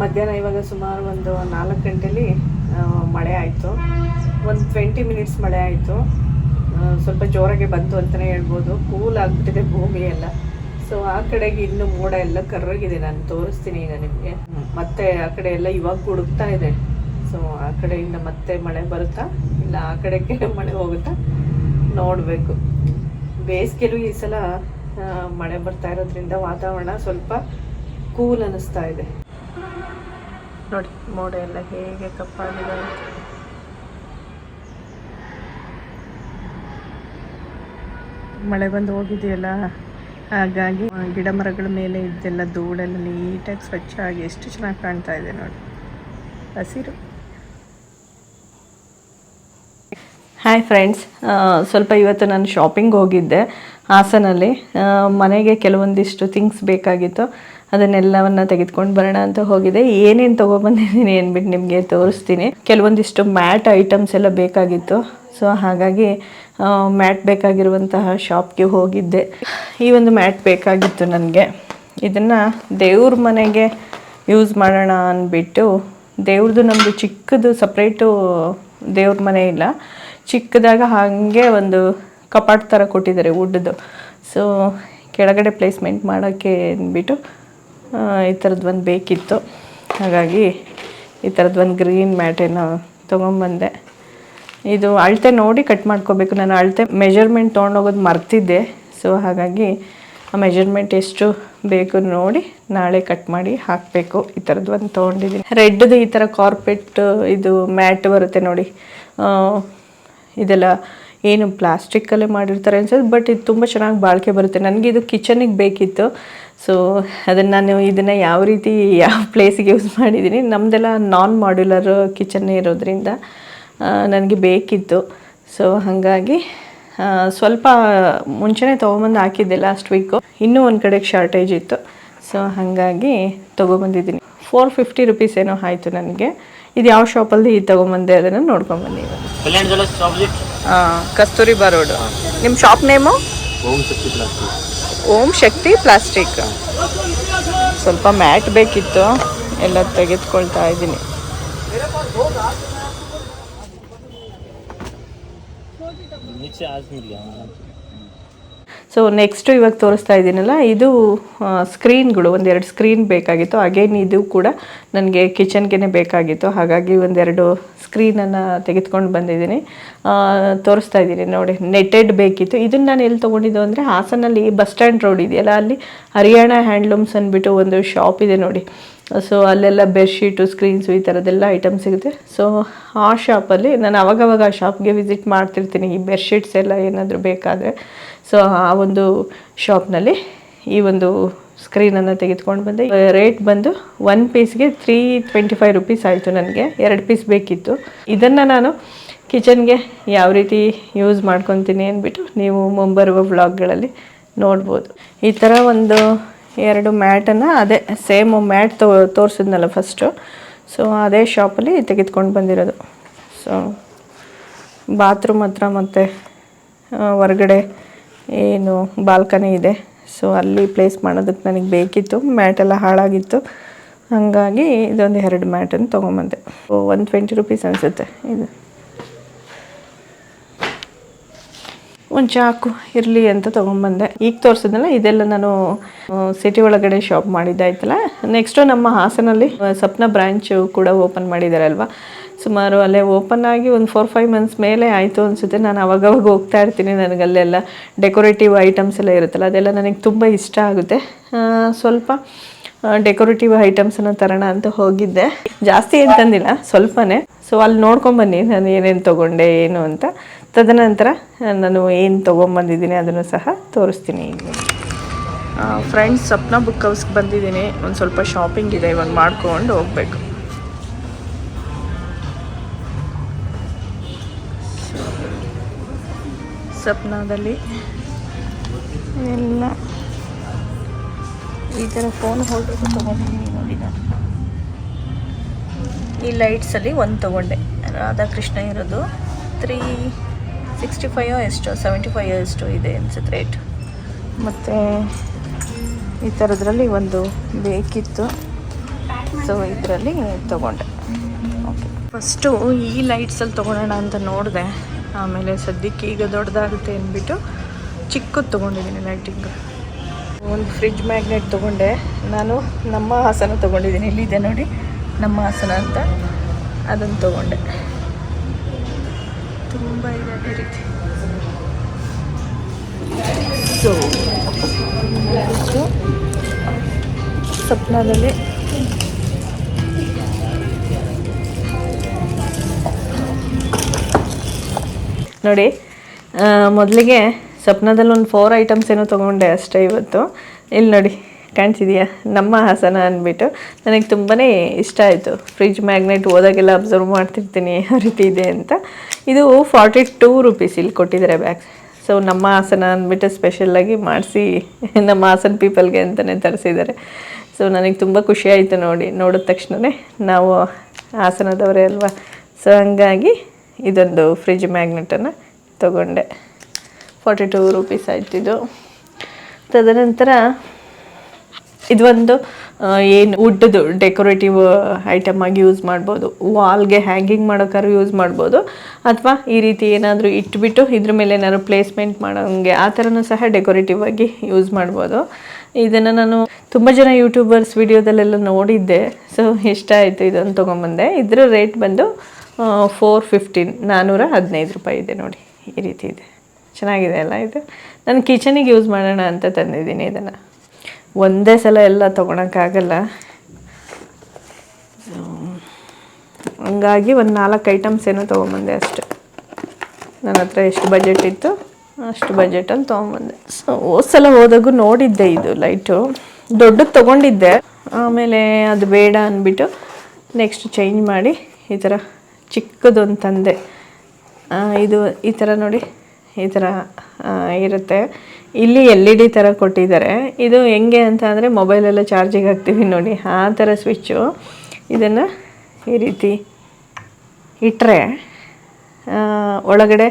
ಮಧ್ಯಾಹ್ನ ಇವಾಗ ಸುಮಾರು ಒಂದು ನಾಲ್ಕು ಗಂಟೇಲಿ ಮಳೆ ಆಯಿತು. ಒಂದು ಟ್ವೆಂಟಿ ಮಿನಿಟ್ಸ್ ಮಳೆ ಆಯಿತು. ಸ್ವಲ್ಪ ಜೋರಾಗೆ ಬಂತು ಅಂತಲೇ ಹೇಳ್ಬೋದು. ಕೂಲ್ ಆಗಿಬಿಟ್ಟಿದೆ ಭೂಮಿ ಎಲ್ಲ. ಸೊ ಆ ಕಡೆಗೆ ಇನ್ನು ಮೋಡ ಎಲ್ಲ ಕರ್ರಗಿದೆ. ನಾನು ತೋರಿಸ್ತೀನಿ ಈಗ ನಿಮಗೆ. ಮತ್ತೆ ಆ ಕಡೆ ಎಲ್ಲ ಇವಾಗ ಹುಡುಕ್ತಾ ಇದೆ. ಸೊ ಆ ಕಡೆಯಿಂದ ಮತ್ತೆ ಮಳೆ ಬರುತ್ತಾ? ಇಲ್ಲ, ಆ ಕಡೆಗೆ ಮಳೆ ಹೋಗುತ್ತಾ? ನೋಡಬೇಕು. ಬೇಸಿಗೆಲೂ ಈ ಸಲ ಮಳೆ ಬರ್ತಾ ಇರೋದ್ರಿಂದ ವಾತಾವರಣ ಸ್ವಲ್ಪ ಕೂಲ್ ಅನ್ನಿಸ್ತಾ ಇದೆ. ನೋಡಿ ಮೋಡ ಎಲ್ಲ ಹೇಗೆ ಕಪ್ಪಾಗಿದೆ ಅಂತ. ಮಳೆ ಬಂದು ಹೋಗಿದೆಯಲ್ಲ ಹಾಗಾಗಿ ಗಿಡ ಮರಗಳ ಮೇಲೆ ಇದ್ದೆಲ್ಲ ಧೂಳೆಲ್ಲ ನೀಟಾಗಿ ಸ್ವಚ್ಛ ಆಗಿ ಎಷ್ಟು ಚೆನ್ನಾಗಿ ಕಾಣ್ತಾ ಇದೆ ನೋಡಿ. ಹಸಿರು. ಹಾಯ್ ಫ್ರೆಂಡ್ಸ್ ಸ್ವಲ್ಪ ಇವತ್ತು ನಾನು ಶಾಪಿಂಗ್ ಹೋಗಿದ್ದೆ ಹಾಸನಲ್ಲಿ. ಮನೆಗೆ ಕೆಲವೊಂದಿಷ್ಟು ಥಿಂಗ್ಸ್ ಬೇಕಾಗಿತ್ತು. ಅದನ್ನೆಲ್ಲವನ್ನ ತೆಗೆದುಕೊಂಡು ಬರೋಣ ಅಂತ ಹೋಗಿದೆ. ಏನೇನು ತೊಗೊಬಂದಿದ್ದೀನಿ ಅಂದ್ಬಿಟ್ಟು ನಿಮಗೆ ತೋರಿಸ್ತೀನಿ. ಕೆಲವೊಂದಿಷ್ಟು ಮ್ಯಾಟ್ ಐಟಮ್ಸ್ ಎಲ್ಲ ಬೇಕಾಗಿತ್ತು. ಸೊ, ಹಾಗಾಗಿ ಮ್ಯಾಟ್ ಬೇಕಾಗಿರುವಂತಹ ಶಾಪ್ಗೆ ಹೋಗಿದ್ದೆ. ಈ ಒಂದು ಮ್ಯಾಟ್ ಬೇಕಾಗಿತ್ತು ನನಗೆ. ಇದನ್ನು ದೇವ್ರ ಮನೆಗೆ ಯೂಸ್ ಮಾಡೋಣ ಅಂದ್ಬಿಟ್ಟು ದೇವ್ರದ್ದು ನಮ್ಮದು ಚಿಕ್ಕದು ಸಪ್ರೇಟು ದೇವ್ರ ಮನೆ ಇಲ್ಲ. ಚಿಕ್ಕದಾಗ ಹಾಗೆ ಒಂದು ಕಪಾಟ್ ಥರ ಕೊಟ್ಟಿದ್ದಾರೆ ವುಡ್ದು. ಸೊ, ಕೆಳಗಡೆ ಪ್ಲೇಸ್ಮೆಂಟ್ ಮಾಡೋಕ್ಕೆ ಅಂದ್ಬಿಟ್ಟು ಈ ಥರದ್ದು ಒಂದು ಬೇಕಿತ್ತು. ಹಾಗಾಗಿ ಈ ಥರದ್ದು ಒಂದು ಗ್ರೀನ್ ಮ್ಯಾಟೇನು ತೊಗೊಂಬಂದೆ. ಇದು ಅಳತೆ ನೋಡಿ ಕಟ್ ಮಾಡ್ಕೋಬೇಕು. ನಾನು ಅಳತೆ ಮೆಜರ್ಮೆಂಟ್ ತೊಗೊಂಡೋಗೋದು ಮರ್ತಿದ್ದೆ. ಸೊ, ಹಾಗಾಗಿ ಆ ಮೆಜರ್ಮೆಂಟ್ ಎಷ್ಟು ಬೇಕು ನೋಡಿ ನಾಳೆ ಕಟ್ ಮಾಡಿ ಹಾಕಬೇಕು. ಈ ಥರದ್ದು ಒಂದು ತೊಗೊಂಡಿದ್ದೀನಿ ರೆಡ್ದು ಈ ಥರ ಕಾರ್ಪೆಟ್, ಇದು ಮ್ಯಾಟ್ ಬರುತ್ತೆ ನೋಡಿ. ಇದೆಲ್ಲ ಏನು ಪ್ಲಾಸ್ಟಿಕ್ಕಲ್ಲೇ ಮಾಡಿರ್ತಾರೆ ಅನ್ಸೋದು ಬಟ್ ಇದು ತುಂಬ ಚೆನ್ನಾಗಿ ಬಾಳಿಕೆ ಬರುತ್ತೆ. ನನಗೆ ಇದು ಕಿಚನಿಗೆ ಬೇಕಿತ್ತು. ಸೊ ಅದನ್ನು ನಾನು ಇದನ್ನು ಯಾವ ರೀತಿ, ಯಾವ ಪ್ಲೇಸಿಗೆ ಯೂಸ್ ಮಾಡಿದ್ದೀನಿ ನಮ್ಮದೆಲ್ಲ ನಾನ್ ಮಾಡ್ಯುಲರ್ ಕಿಚನ್ನೇ ಇರೋದ್ರಿಂದ ನನಗೆ ಬೇಕಿತ್ತು. ಸೊ ಹಾಗಾಗಿ ಸ್ವಲ್ಪ ಮುಂಚೆನೇ ತೊಗೊಂಬಂದು ಹಾಕಿದ್ದೆ ಲಾಸ್ಟ್ ವೀಕು ಇನ್ನೂ ಒಂದು ಕಡೆಗೆ ಶಾರ್ಟೇಜ್ ಇತ್ತು. ಸೊ ಹಾಗಾಗಿ ತೊಗೊಬಂದಿದ್ದೀನಿ. ಫೋರ್ ಫಿಫ್ಟಿ ರುಪೀಸ್ ಏನೋ ಆಯಿತು ನನಗೆ. ಇದು ಯಾವ ಶಾಪಲ್ಲಿ ತೊಗೊಂಬಂದೆ ಅದನ್ನು ನೋಡ್ಕೊಂಬನ್ನಿ ಇವಾಗ Kalyan jewellers opposite Kasturba road ನಿಮ್ಮ shop name Om Shakti plastic ಓಂ ಶಕ್ತಿ ಪ್ಲಾಸ್ಟಿಕ್ ಸ್ವಲ್ಪ ಮ್ಯಾಟ್ ಬೇಕಿತ್ತು ಎಲ್ಲ ತೆಗೆದುಕೊಳ್ತಾ ಇದ್ದೀನಿ नीचे आज मिल गया ಸೊ ನೆಕ್ಸ್ಟು ಇವಾಗ ತೋರಿಸ್ತಾ ಇದ್ದೀನಲ್ಲ, ಇದು ಸ್ಕ್ರೀನ್ಗಳು ಒಂದೆರಡು ಸ್ಕ್ರೀನ್ ಬೇಕಾಗಿತ್ತು. ಅಗೇನ್ ಇದು ಕೂಡ ನನಗೆ ಕಿಚನ್ಗೆ ಬೇಕಾಗಿತ್ತು. ಹಾಗಾಗಿ ಒಂದೆರಡು ಸ್ಕ್ರೀನನ್ನು ತೆಗೆದುಕೊಂಡು ಬಂದಿದ್ದೀನಿ. ತೋರಿಸ್ತಾ ಇದ್ದೀನಿ ನೋಡಿ ನೆಟ್ಟೆಡ್ ಬೇಕಿತ್ತು. ಇದನ್ನು ನಾನು ಎಲ್ಲಿ ತೊಗೊಂಡಿದ್ದು ಅಂದರೆ, ಹಾಸನಲ್ಲಿ ಬಸ್ ಸ್ಟ್ಯಾಂಡ್ ರೋಡ್ ಇದೆಯಲ್ಲ, ಅಲ್ಲಿ ಹರಿಯಾಣ ಹ್ಯಾಂಡ್ಲೂಮ್ಸ್ ಅಂದ್ಬಿಟ್ಟು ಒಂದು ಶಾಪ್ ಇದೆ ನೋಡಿ. ಸೊ ಅಲ್ಲೆಲ್ಲ ಬೆಡ್ಶೀಟು ಸ್ಕ್ರೀನ್ಸು ಈ ಥರದ್ದೆಲ್ಲ ಐಟಮ್ ಸಿಗುತ್ತೆ. ಸೊ ಆ ಶಾಪಲ್ಲಿ ನಾನು ಅವಾಗವಾಗ ಆ ಶಾಪ್ಗೆ ವಿಸಿಟ್ ಮಾಡ್ತಿರ್ತೀನಿ. ಈ ಬೆಡ್ಶೀಟ್ಸ್ ಎಲ್ಲ ಏನಾದರೂ ಬೇಕಾದರೆ. ಸೊ ಆ ಒಂದು ಶಾಪ್ನಲ್ಲಿ ಈ ಒಂದು ಸ್ಕ್ರೀನನ್ನು ತೆಗೆದುಕೊಂಡು ಬಂದೆ. ರೇಟ್ ಬಂದು ಒನ್ ಪೀಸ್ಗೆ ತ್ರೀ ಟ್ವೆಂಟಿ ಫೈವ್ ರುಪೀಸ್ ಆಯಿತು ನನಗೆ. ಎರಡು ಪೀಸ್ ಬೇಕಿತ್ತು. ಇದನ್ನು ನಾನು ಕಿಚನ್ಗೆ ಯಾವ ರೀತಿ ಯೂಸ್ ಮಾಡ್ಕೊತೀನಿ ಅಂದ್ಬಿಟ್ಟು ನೀವು ಮುಂಬರುವ ವ್ಲಾಗ್ಗಳಲ್ಲಿ ನೋಡ್ಬೋದು. ಈ ಥರ ಒಂದು ಎರಡು ಮ್ಯಾಟನ್ನು ಅದೇ ಸೇಮ್ ಮ್ಯಾಟ್ ತೋ, ತೋರಿಸಿದ್ನಲ್ಲ ಫಸ್ಟು ಸೊ ಅದೇ ಶಾಪಲ್ಲಿ ತೆಗೆದುಕೊಂಡು ಬಂದಿರೋದು. ಸೊ ಬಾತ್ರೂಮ್ ಹತ್ರ ಮತ್ತು ಹೊರಗಡೆ ಏನು ಬಾಲ್ಕನಿ ಇದೆ. ಸೊ ಅಲ್ಲಿ ಪ್ಲೇಸ್ ಮಾಡೋದಕ್ಕೆ ನನಗೆ ಬೇಕಿತ್ತು. ಮ್ಯಾಟ್ ಎಲ್ಲ ಹಾಳಾಗಿತ್ತು. ಹಾಗಾಗಿ ಇದೊಂದು ಎರಡು ಮ್ಯಾಟನ್ನು ತೊಗೊಂಬಂದೆ. ಒನ್ ಟ್ವೆಂಟಿ ರುಪೀಸ್ ಅನಿಸುತ್ತೆ. ಇದು. ಒಂದು ಚಾಕು ಇರಲಿ ಅಂತ ತೊಗೊಂಬಂದೆ ಈಗ ತೋರಿಸಿದ್ನಲ್ಲ, ಇದೆಲ್ಲ ನಾನು ಸಿಟಿ ಒಳಗಡೆ ಶಾಪ್ ಮಾಡಿದ್ದಾಯ್ತಲ್ಲ ನೆಕ್ಸ್ಟು ನಮ್ಮ ಹಾಸನಲ್ಲಿ ಸಪ್ನ ಬ್ರ್ಯಾಂಚು ಕೂಡ ಓಪನ್ ಮಾಡಿದ್ದಾರೆ ಅಲ್ವಾ ಸುಮಾರು ಅಲ್ಲೇ ಓಪನ್ ಆಗಿ ಒಂದು ಫೋರ್ ಫೈವ್ ಮಂತ್ಸ್ ಮೇಲೆ ಆಯಿತು ಅನಿಸುತ್ತೆ. ನಾನು ಅವಾಗವಾಗ ಹೋಗ್ತಾ ಇರ್ತೀನಿ ನನಗೆ ಅಲ್ಲೆಲ್ಲ. ಡೆಕೋರೇಟಿವ್ ಐಟಮ್ಸ್ ಎಲ್ಲ ಇರುತ್ತಲ್ಲ, ಅದೆಲ್ಲ ನನಗೆ ತುಂಬ ಇಷ್ಟ ಆಗುತ್ತೆ. ಸ್ವಲ್ಪ ಡೆಕೋರೇಟಿವ್ ಐಟಮ್ಸನ್ನು ತರೋಣ ಅಂತ ಹೋಗಿದ್ದೆ. ಜಾಸ್ತಿ ಏನು ತಂದಿಲ್ಲ ಸ್ವಲ್ಪನೇ. ಸೊ ಅಲ್ಲಿ ನೋಡ್ಕೊಂಬನ್ನಿ ನಾನು ಏನೇನು ತಗೊಂಡೆ ಏನು ಅಂತ. ತದನಂತರ ನಾನು ಏನು ತೊಗೊಂಬಂದಿದ್ದೀನಿ ಅದನ್ನು ಸಹ ತೋರಿಸ್ತೀನಿ ಇಲ್ಲಿ. ಫ್ರೆಂಡ್ಸ್ ಸಪ್ನ ಬುಕ್ ಹೌಸ್ಗೆ ಬಂದಿದ್ದೀನಿ. ಒಂದು ಸ್ವಲ್ಪ ಶಾಪಿಂಗ್ ಇದೆ ಇವಾಗ ಮಾಡ್ಕೊಂಡು ಹೋಗ್ಬೇಕು. ಸಪ್ನಾದಲ್ಲಿ ಎಲ್ಲ. ಈ ಥರ ಫೋನ್ ಹೋಲ್ಡರ್ ತೊಗೊಂಡಿದ್ದೀನಿ ನೋಡಿ ನಾನು ಈ ಲೈಟ್ಸಲ್ಲಿ ಒಂದು ತೊಗೊಂಡೆ. ರಾಧಾಕೃಷ್ಣ ಇರೋದು ತ್ರೀ ಸಿಕ್ಸ್ಟಿ ಫೈವ್ ಎಷ್ಟು ಸೆವೆಂಟಿ ಫೈವ್ ಎಷ್ಟು ಇದೆ ಅನ್ಸುತ್ತೆ ರೇಟ್ ಮತ್ತು ಈ ಥರದ್ರಲ್ಲಿ ಒಂದು ಬೇಕಿತ್ತು. ಸೊ ಇದರಲ್ಲಿ ತೊಗೊಂಡೆ. ಓಕೆ ಫಸ್ಟು ಈ ಲೈಟ್ಸಲ್ಲಿ ತೊಗೊಳೋಣ ಅಂತ ನೋಡಿದೆ. ಆಮೇಲೆ ಸದ್ಯಕ್ಕೆ ಈಗ ದೊಡ್ಡದಾಗುತ್ತೆ ಅಂದ್ಬಿಟ್ಟು ಚಿಕ್ಕದು ತೊಗೊಂಡಿದ್ದೀನಿ ಲೈಟಿಂಗ್ ಒಂದು ಫ್ರಿಜ್ ಮ್ಯಾಗ್ನೆಟ್ ತೊಗೊಂಡೆ. ನಾನು ನಮ್ಮ ಹಾಸನ ತೊಗೊಂಡಿದ್ದೀನಿ. ಇಲ್ಲಿದೆ ನೋಡಿ, ನಮ್ಮ ಹಾಸನ ಅಂತ ಅದನ್ನು ತೊಗೊಂಡೆ. ತುಂಬ ಇದೆ ಅದೇ ರೀತಿ. ಸೊ ಸಪ್ನದಲ್ಲಿ ನೋಡಿ ಮೊದಲಿಗೆ ಸಪ್ನದಲ್ಲಿ ಒಂದು ಫೋರ್ ಐಟಮ್ಸ್ ಏನೋ ತೊಗೊಂಡೆ ಅಷ್ಟೇ ಇವತ್ತು. ಇಲ್ಲಿ ನೋಡಿ ಕಾಣಿಸಿದೆಯಾ ನಮ್ಮ ಹಾಸನ ಅಂದ್ಬಿಟ್ಟು ನನಗೆ ತುಂಬಾ ಇಷ್ಟ ಆಯಿತು. ಫ್ರಿಜ್ ಮ್ಯಾಗ್ನೆಟ್ ಓದಾಗೆಲ್ಲ ಅಬ್ಸರ್ವ್ ಮಾಡ್ತಿರ್ತೀನಿ ಯಾವ ರೀತಿ ಇದೆ ಅಂತ. ಇದು ಫಾರ್ಟಿ ಟೂ ರುಪೀಸ್ ಇಲ್ಲಿ ಕೊಟ್ಟಿದ್ದಾರೆ ಬ್ಯಾಗ್ ಸೊ ನಮ್ಮ ಹಾಸನ ಅಂದ್ಬಿಟ್ಟು ಸ್ಪೆಷಲ್ಲಾಗಿ ಮಾಡಿಸಿ ನಮ್ಮ ಹಾಸನ ಪೀಪಲ್ಗೆ ಅಂತಲೇ ತರಿಸಿದ್ದಾರೆ. ಸೊ ನನಗೆ ತುಂಬ ಖುಷಿ ಆಯಿತು ನೋಡಿ. ನೋಡಿದ ತಕ್ಷಣವೇ ನಾವು ಹಾಸನದವರೇ ಅಲ್ವಾ? ಸೊ ಹಂಗಾಗಿ ಇದೊಂದು ಫ್ರಿಜ್ ಮ್ಯಾಗ್ನೆಟನ್ನು ತಗೊಂಡೆ. ಫಾರ್ಟಿ ಟೂ ರುಪೀಸ್ ಆಯ್ತಿದ್ದು ತದನಂತರ ಇದೊಂದು ಏನು ವುಡ್ದು ಡೆಕೋರೇಟಿವ್ ಐಟಮ್ ಆಗಿ ಯೂಸ್ ಮಾಡ್ಬೋದು. ವಾಲ್ಗೆ ಹ್ಯಾಂಗಿಂಗ್ ಮಾಡೋಕ್ಕಾದ್ರು ಯೂಸ್ ಮಾಡ್ಬೋದು. ಅಥವಾ ಈ ರೀತಿ ಏನಾದರೂ ಇಟ್ಬಿಟ್ಟು ಇದ್ರ ಮೇಲೆ ಏನಾದ್ರು ಪ್ಲೇಸ್ಮೆಂಟ್ ಮಾಡೋಂಗೆ ಆ ಥರನೂ ಸಹ ಡೆಕೋರೇಟಿವ್ ಆಗಿ ಯೂಸ್ ಮಾಡ್ಬೋದು. ಇದನ್ನು ನಾನು ತುಂಬ ಜನ ಯೂಟ್ಯೂಬರ್ಸ್ ವಿಡಿಯೋದಲ್ಲೆಲ್ಲ ನೋಡಿದ್ದೆ. ಸೊ ಇಷ್ಟ ಆಯಿತು ಇದನ್ನು ತೊಗೊಂಬಂದೆ. ಇದ್ರ ರೇಟ್ ಬಂದು ಫೋರ್ ಫಿಫ್ಟೀನ್ ನಾನ್ನೂರ ಹದಿನೈದು ರೂಪಾಯಿ ಇದೆ ನೋಡಿ. ಈ ರೀತಿ ಇದೆ. ಚೆನ್ನಾಗಿದೆ ಅಲ್ಲ ಇದು? ನಾನು ಕಿಚನಿಗೆ ಯೂಸ್ ಮಾಡೋಣ ಅಂತ ತಂದಿದ್ದೀನಿ ಇದನ್ನು. ಒಂದೇ ಸಲ ಎಲ್ಲ ತೊಗೊಳಕ್ಕಾಗಲ್ಲ. ಹಂಗಾಗಿ ಒಂದು ನಾಲ್ಕು ಐಟಮ್ಸ್ ಏನೋ ತೊಗೊಂಬಂದೆ ಅಷ್ಟೆ. ನನ್ನ ಹತ್ರ ಎಷ್ಟು ಬಜೆಟ್ ಇತ್ತು, ಅಷ್ಟು ಬಜೆಟಲ್ಲಿ ತೊಗೊಂಬಂದೆ. ಸೊ ಸಲ ಹೋದಾಗೂ ನೋಡಿದ್ದೆ ಇದು ಲೈಟು ದೊಡ್ಡದು ತೊಗೊಂಡಿದ್ದೆ. ಆಮೇಲೆ ಅದು ಬೇಡ ಅಂದ್ಬಿಟ್ಟು ನೆಕ್ಸ್ಟ್ ಚೇಂಜ್ ಮಾಡಿ ಈ ಥರ ಚಿಕ್ಕದೊಂದು ತಂದೆ. ಇದು ಈ ಥರ ನೋಡಿ. ಈ ಥರ ಇರುತ್ತೆ. ಇಲ್ಲಿ ಎಲ್ ಇ ಡಿ ಥರ ಕೊಟ್ಟಿದ್ದಾರೆ. ಇದು ಹೆಂಗೆ ಅಂತ ಅಂದರೆ ಮೊಬೈಲೆಲ್ಲ ಚಾರ್ಜಿಗೆ ಹಾಕ್ತೀವಿ ನೋಡಿ. ಆ ಥರ ಸ್ವಿಚ್ಚು. ಇದನ್ನು ಈ ರೀತಿ ಇಟ್ಟರೆ ಒಳಗಡೆ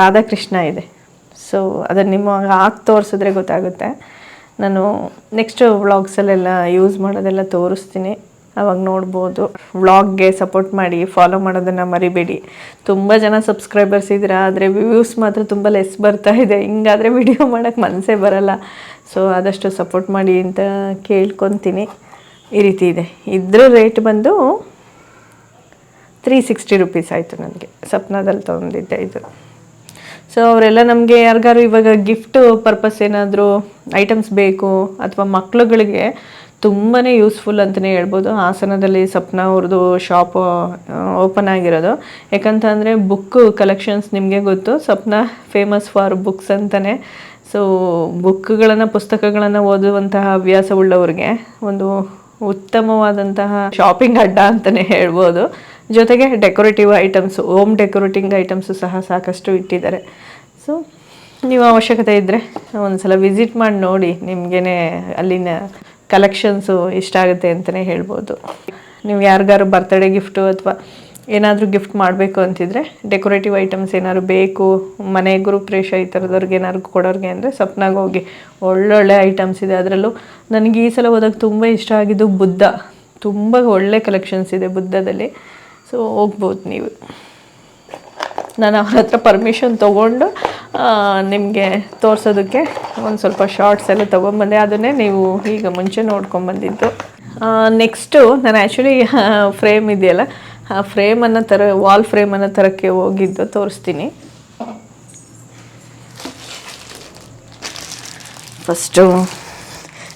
ರಾಧಾಕೃಷ್ಣ ಇದೆ. ಸೊ ಅದನ್ನು ನಿಮ್ಮ ಹಾಕಿ ತೋರಿಸಿದ್ರೆ ಗೊತ್ತಾಗುತ್ತೆ. ನಾನು ನೆಕ್ಸ್ಟ್ ವ್ಲಾಗ್ಸಲ್ಲೆಲ್ಲ ಯೂಸ್ ಮಾಡೋದೆಲ್ಲ ತೋರಿಸ್ತೀನಿ. ಅವಾಗ ನೋಡ್ಬೋದು. ವ್ಲಾಗ್ಗೆ ಸಪೋರ್ಟ್ ಮಾಡಿ ಫಾಲೋ ಮಾಡೋದನ್ನು ಮರಿಬೇಡಿ. ತುಂಬ ಜನ ಸಬ್ಸ್ಕ್ರೈಬರ್ಸ್ ಇದ್ದೀರಾ, ಆದರೆ ವ್ಯೂಸ್ ಮಾತ್ರ ತುಂಬ ಲೆಸ್ ಬರ್ತಾ ಇದೆ. ಹಿಂಗಾದರೆ ವಿಡಿಯೋ ಮಾಡೋಕ್ಕೆ ಮನಸ್ಸೇ ಬರಲ್ಲ. ಸೊ ಆದಷ್ಟು ಸಪೋರ್ಟ್ ಮಾಡಿ ಅಂತ ಕೇಳ್ಕೊತೀನಿ. ಈ ರೀತಿ ಇದೆ. ಇದ್ರ ರೇಟ್ ಬಂದು ತ್ರೀ ಸಿಕ್ಸ್ಟಿ ರುಪೀಸ್ ಆಯಿತು ನನಗೆ. ಸಪ್ನಾದಲ್ಲಿ ತೊಗೊಂಡಿದ್ದೆ ಇದು. ಸೊ ಅವರೆಲ್ಲ ನಮಗೆ ಯಾರಿಗಾರು ಇವಾಗ ಗಿಫ್ಟ್ ಪರ್ಪಸ್ ಏನಾದರೂ ಐಟಮ್ಸ್ ಬೇಕು, ಅಥವಾ ಮಕ್ಳುಗಳಿಗೆ ತುಂಬಾ ಯೂಸ್ಫುಲ್ ಅಂತಲೇ ಹೇಳ್ಬೋದು. ಹಾಸನದಲ್ಲಿ ಸಪ್ನ ಅವ್ರದ್ದು ಶಾಪ್ ಓಪನ್ ಆಗಿರೋದು. ಯಾಕಂತಂದರೆ ಬುಕ್ ಕಲೆಕ್ಷನ್ಸ್ ನಿಮಗೆ ಗೊತ್ತು. ಸಪ್ನ ಫೇಮಸ್ ಫಾರ್ ಬುಕ್ಸ್ ಅಂತಲೇ ಸೊ ಬುಕ್ಗಳನ್ನು ಪುಸ್ತಕಗಳನ್ನು ಓದುವಂತಹ ಹವ್ಯಾಸವುಳ್ಳವ್ರಿಗೆ ಒಂದು ಉತ್ತಮವಾದಂತಹ ಶಾಪಿಂಗ್ ಅಡ್ಡ ಅಂತಲೇ ಹೇಳ್ಬೋದು. ಜೊತೆಗೆ decorative items home decorating items ಸಹ ಸಾಕಷ್ಟು ಇಟ್ಟಿದ್ದಾರೆ. ಸೊ ನೀವು ಅವಶ್ಯಕತೆ ಇದ್ದರೆ ಒಂದು ಸಲ ವಿಸಿಟ್ ಮಾಡಿ ನೋಡಿ. ನಿಮಗೇನೆ ಅಲ್ಲಿನ ಕಲೆಕ್ಷನ್ಸು ಇಷ್ಟ ಆಗುತ್ತೆ ಅಂತಲೇ ಹೇಳ್ಬೋದು. ನೀವು ಯಾರಿಗಾರು ಬರ್ತ್ಡೇ ಗಿಫ್ಟು ಅಥವಾ ಏನಾದರೂ ಗಿಫ್ಟ್ ಮಾಡಬೇಕು ಅಂತಿದ್ರೆ ಡೆಕೋರೇಟಿವ್ ಐಟಮ್ಸ್ ಏನಾದ್ರು ಬೇಕು, ಮನೆ ಗೃಹಪ್ರವೇಶ ಈ ಥರದವ್ರಿಗೆ ಏನಾದ್ರು ಕೊಡೋರಿಗೆ ಅಂದರೆ ಸಪ್ನಾಗ ಹೋಗಿ ಒಳ್ಳೊಳ್ಳೆ ಐಟಮ್ಸ್ ಇದೆ. ಅದರಲ್ಲೂ ನನಗೆ ಈ ಸಲ ಹೋದಾಗ ತುಂಬ ಇಷ್ಟ ಆಗಿದ್ದು ಬುದ್ಧ. ತುಂಬ ಒಳ್ಳೆ ಕಲೆಕ್ಷನ್ಸ್ ಇದೆ ಬುದ್ಧದಲ್ಲಿ. ಸೊ ಹೋಗ್ಬೋದು ನೀವು. ನಾನು ಅವ್ರ ಹತ್ರ ಪರ್ಮಿಷನ್ ತೊಗೊಂಡು ನಿಮಗೆ ತೋರಿಸೋದಕ್ಕೆ ಒಂದು ಸ್ವಲ್ಪ ಶಾರ್ಟ್ಸ್ ಎಲ್ಲ ತೊಗೊಂಬಂದೆ. ಅದನ್ನೇ ನೀವು ಈಗ ಮುಂಚೆ ನೋಡ್ಕೊಂಬಂದಿದ್ದು. ನೆಕ್ಸ್ಟು ನಾನು ಆ್ಯಕ್ಚುಲಿ ಫ್ರೇಮ್ ಇದೆಯಲ್ಲ, ಆ ಫ್ರೇಮನ್ನು ತರ ವಾಲ್ ಫ್ರೇಮನ್ನು ತರೋಕ್ಕೆ ಹೋಗಿದ್ದು ತೋರಿಸ್ತೀನಿ. ಫಸ್ಟು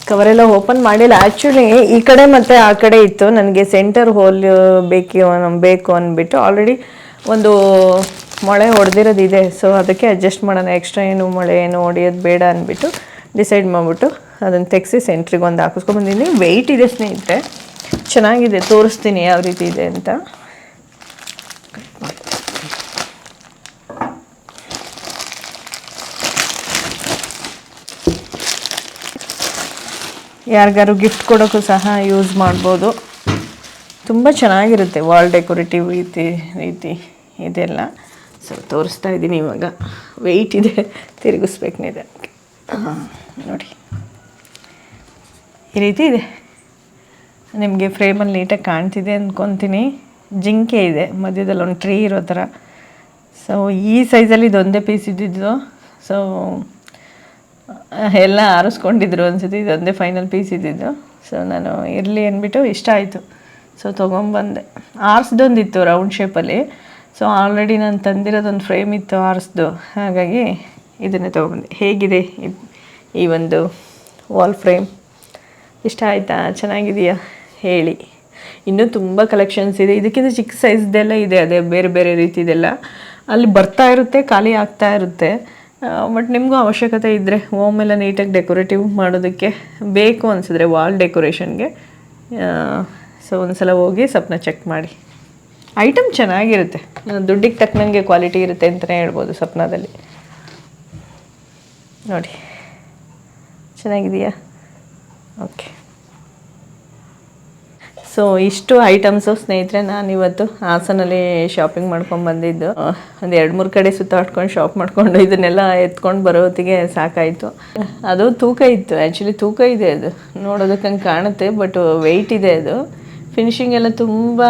ಕವರೆಲ್ಲ ಓಪನ್ ಮಾಡಿಲ್ಲ. ಆ್ಯಕ್ಚುಲಿ ಈ ಕಡೆ ಮತ್ತು ಆ ಕಡೆ ಇತ್ತು. ನನಗೆ ಸೆಂಟರ್ ಹೋಲ್ ಬೇಕು ಬೇಕು ಅಂದ್ಬಿಟ್ಟು ಆಲ್ರೆಡಿ ಒಂದು ಮೊಳೆ ಹೊಡೆದಿರೋದಿದೆ ಸೊ ಅದಕ್ಕೆ ಅಡ್ಜಸ್ಟ್ ಮಾಡೋಣ. ಎಕ್ಸ್ಟ್ರಾ ಏನು ಮೊಳೆ ಏನು ಹೊಡೆಯೋದು ಬೇಡ ಅಂದ್ಬಿಟ್ಟು ಡಿಸೈಡ್ ಮಾಡಿಬಿಟ್ಟು ಅದನ್ನು ತೆಗೆಸಿ ಸೆಂಟ್ರಿಗೆ ಒಂದು ಹಾಕಿಸ್ಕೊಂಬಂದಿದ್ದೀನಿ ವೆಯ್ಟ್ ಇದೆ ಸ್ನೇಹಿತರೆ. ಚೆನ್ನಾಗಿದೆ. ತೋರಿಸ್ತೀನಿ ಯಾವ ರೀತಿ ಇದೆ ಅಂತ. ಯಾರಿಗಾರು ಗಿಫ್ಟ್ ಕೊಡೋಕ್ಕೂ ಸಹ ಯೂಸ್ ಮಾಡ್ಬೋದು. ತುಂಬ ಚೆನ್ನಾಗಿರುತ್ತೆ ವಾಲ್ ಡೆಕೋರೇಟಿವ್ ರೀತಿ ರೀತಿ ಇದೆಲ್ಲ. ಸೊ ತೋರಿಸ್ತಾ ಇದ್ದೀನಿ ಇವಾಗ. ವೆಯ್ಟ್ ಇದೆ ತಿರುಗಿಸ್ಬೇಕನಿದೆ ಹಾಂ ನೋಡಿ. ಈ ರೀತಿ ಇದೆ. ನಿಮಗೆ ಫ್ರೇಮಲ್ಲಿ ನೀಟಾಗಿ ಕಾಣ್ತಿದೆ ಅಂದ್ಕೊತೀನಿ ಜಿಂಕೆ ಇದೆ, ಮಧ್ಯದಲ್ಲಿ ಒಂದು ಟ್ರೀ ಇರೋ ಥರ. ಸೊ ಈ ಸೈಜಲ್ಲಿ ಇದೊಂದೇ ಪೀಸ್ ಇದ್ದಿದ್ದು. ಸೊ ಎಲ್ಲ ಆರಿಸ್ಕೊಂಡಿದ್ರು ಅನ್ಸುತ್ತೆ, ಇದೊಂದೇ ಫೈನಲ್ ಪೀಸ್ ಇದ್ದಿದ್ದು. ಸೊ ನಾನು ಇರಲಿ ಅಂದ್ಬಿಟ್ಟು ಇಷ್ಟ ಆಯಿತು. ಸೊ ತೊಗೊಂಬಂದೆ ಆರಿಸ್ದೊಂದಿತ್ತು ರೌಂಡ್ ಶೇಪಲ್ಲಿ ಸೊ ಆಲ್ರೆಡಿ ನಾನು ತಂದಿರೋದೊಂದು ಫ್ರೇಮ್ ಇತ್ತು ಆರಿಸ್ದು. ಹಾಗಾಗಿ ಇದನ್ನೇ ತೊಗೊಂಬಂದೆ ಹೇಗಿದೆ ಈ ಒಂದು ವಾಲ್ ಫ್ರೇಮ್ ಇಷ್ಟ ಆಯಿತಾ? ಚೆನ್ನಾಗಿದೆಯಾ? ಹೇಳಿ. ಇನ್ನೂ ತುಂಬ ಕಲೆಕ್ಷನ್ಸ್ ಇದೆ. ಇದಕ್ಕಿಂತ ಚಿಕ್ಕ ಸೈಜ್ದೆಲ್ಲ ಇದೆ. ಅದೇ ಬೇರೆ ಬೇರೆ ರೀತಿದೆಲ್ಲ. ಅಲ್ಲಿ ಬರ್ತಾ ಇರುತ್ತೆ, ಖಾಲಿ ಆಗ್ತಾ ಇರುತ್ತೆ. ಬಟ್ ನಿಮಗೂ ಅವಶ್ಯಕತೆ ಇದ್ದರೆ ಎಲ್ಲ ನೀಟಾಗಿ ಡೆಕೋರೇಟಿವ್ ಮಾಡೋದಕ್ಕೆ ಬೇಕು ಅನಿಸಿದ್ರೆ ವಾಲ್ ಡೆಕೋರೇಷನ್ಗೆ ಸೊ ಒಂದ್ಸಲ ಹೋಗಿ ಸ್ವಪ್ನ ಚೆಕ್ ಮಾಡಿ. ಐಟಮ್ ಚೆನ್ನಾಗಿರುತ್ತೆ. ದುಡ್ಡಿಗೆ ತಕ್ಕನಂಗೆ ಕ್ವಾಲಿಟಿ ಇರುತ್ತೆ ಅಂತಲೇ ಹೇಳ್ಬೋದು ಸ್ವಪ್ನದಲ್ಲಿ ನೋಡಿ. ಚೆನ್ನಾಗಿದೆಯಾ? ಓಕೆ ಸೊ ಇಷ್ಟು ಐಟಮ್ಸು ಸ್ನೇಹಿತರೆ, ನಾನು ಇವತ್ತು ಹಾಸನಲ್ಲಿ ಶಾಪಿಂಗ್ ಮಾಡ್ಕೊಂಡು ಬಂದಿದ್ದು. ಒಂದು ಎರಡು ಮೂರು ಕಡೆ ಸುತ್ತಾಡ್ಕೊಂಡು ಶಾಪ್ ಮಾಡಿಕೊಂಡು ಇದನ್ನೆಲ್ಲ ಎತ್ಕೊಂಡು ಬರೋ ಹೊತ್ತಿಗೆ ಸಾಕಾಯಿತು. ಅದು ತೂಕ ಇತ್ತು. ಆ್ಯಕ್ಚುಲಿ ತೂಕ ಇದೆ ಅದು. ನೋಡೋದಕ್ಕೆ ಹಂಗೆ ಕಾಣುತ್ತೆ ಬಟ್ ವೆಯ್ಟ್ ಇದೆ ಅದು. ಫಿನಿಶಿಂಗ್ ಎಲ್ಲ ತುಂಬ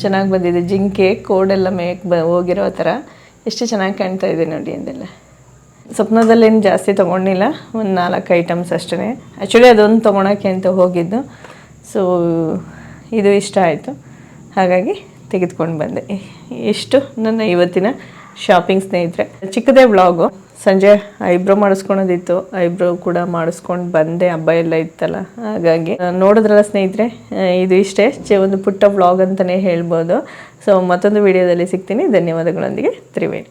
ಚೆನ್ನಾಗಿ ಬಂದಿದೆ. ಜಿಂಕೆ, ಕೋಡೆಲ್ಲ ಮೇಕ್ ಬ ಹೋಗಿರೋ ಥರ ಎಷ್ಟು ಚೆನ್ನಾಗಿ ಕಾಣ್ತಾ ಇದೆ ನೋಡಿ ಅಂದೆಲ್ಲ ಸ್ವಪ್ನದಲ್ಲೇನು ಜಾಸ್ತಿ ತೊಗೊಂಡಿಲ್ಲ. ಒಂದು ನಾಲ್ಕು ಐಟಮ್ಸ್ ಅಷ್ಟೇ ಆ್ಯಕ್ಚುಲಿ ಅದೊಂದು ತೊಗೊಳಕ್ಕೆ ಅಂತ ಹೋಗಿದ್ದು. ಸೊ ಇದು ಇಷ್ಟ ಆಯಿತು. ಹಾಗಾಗಿ ತೆಗೆದುಕೊಂಡು ಬಂದೆ. ಇಷ್ಟು ನನ್ನ ಇವತ್ತಿನ ಶಾಪಿಂಗ್ ಸ್ನೇಹಿತರೆ. ಚಿಕ್ಕದೇ ವ್ಲಾಗು ಸಂಜೆ ಐಬ್ರೋ ಮಾಡಿಸ್ಕೊಳೋದಿತ್ತು ಐಬ್ರೋ ಕೂಡ ಮಾಡಿಸ್ಕೊಂಡು ಬಂದೆ, ಹಬ್ಬ ಎಲ್ಲ ಇತ್ತಲ್ಲ, ಹಾಗಾಗಿ. ನೋಡಿದ್ರಲ್ಲ ಸ್ನೇಹಿತರೆ ಇದು ಇಷ್ಟೇ ಒಂದು ಪುಟ್ಟ ವ್ಲಾಗ್ ಅಂತಲೇ ಹೇಳ್ಬೋದು. ಸೊ ಮತ್ತೊಂದು ವಿಡಿಯೋದಲ್ಲಿ ಸಿಗ್ತೀನಿ. ಧನ್ಯವಾದಗಳೊಂದಿಗೆ, ತ್ರಿವೇಣಿ.